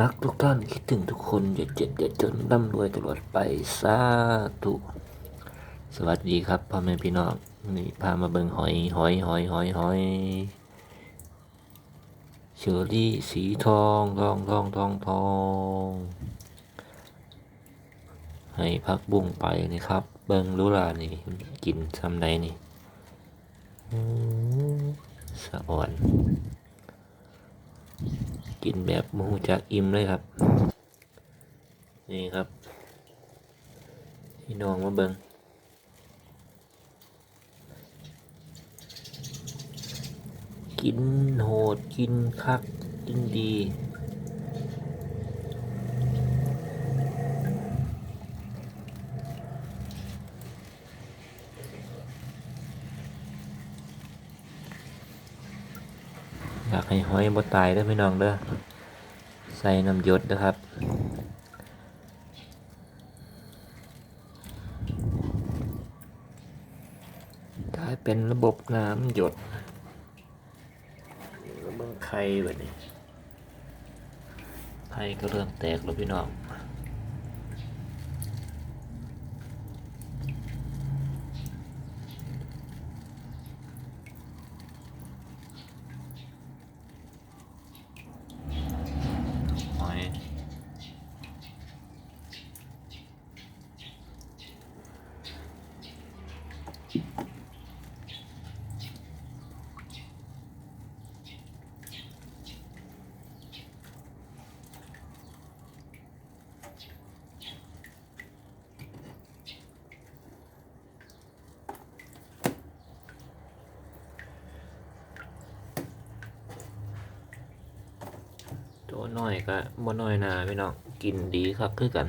รักทุกท่านคิดถึงทุกคนอย่าเจ็บอย่าจนร่ำรวยตลอดไปสาธุสวัสดีครับพ่อแม่พี่น้องนี่พามาเบิ่งหอยหอยหอยหอยหอยเชอรี่สีทองทองทองทองทองให้พักบุ้งไปนี่ครับ เบิ่งรู้ล่ะนี่กินซ้ำใดนี่สะอ่อน กินแบบมูจากอิ่มเลยครับ นี่ครับพี่น้องมาเบิงกินโหดกินคักกินดี อยากให้หอยบ่ตายได้พี่น้องเด้อใส่น้ำหยดนะครับ กลายเป็นระบบน้ำหยดแล้วเบิ่งไข่แบบนี้ไข่ก็เริ่มแตกแล้วพี่น้อง หอย ตัวน้อยก็บ่น้อยนาพี่น้องกินดีครับคือกัน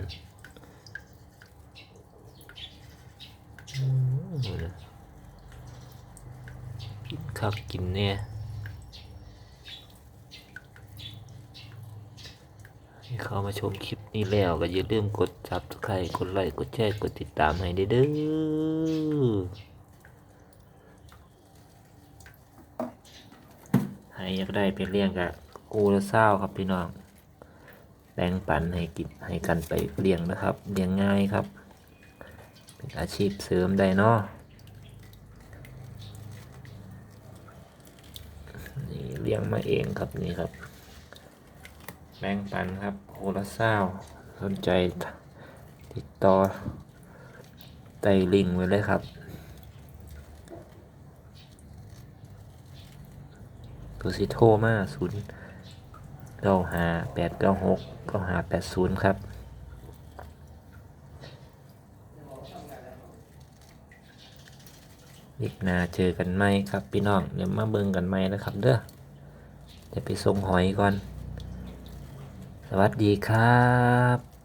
อืมกินคักกินเนี่ยให้เข้ามาชมคลิปนี้แล้วก็อย่าลืมกด subscribe กดไลค์กดแชร์กดติดตามให้ได้เด้อให้อยากได้ไปเลี้ยงกับ กูละเศร้าครับพี่น้องแบ่งปันให้กินให้กันไปเลี้ยงนะครับเลี้ยงง่ายครับ เป็นอาชีพเสริมได้เนาะนี่เลี้ยงมาเองครับนี่ครับ แบ่งปันครับโคละเศร้าสนใจติดต่อไต่ลิงไว้เลยครับตัวสิโทรมาศูนย์ ก้าห้าแปดเก้าหกเก้าห้าแปดศูนย์ครับอีกหนาเจอกันไหมครับพี่น้องเดี๋ยวมาเบิ่งกันไหมนะครับเด้อจะไปส่งหอยก่อน สวัสดีครับ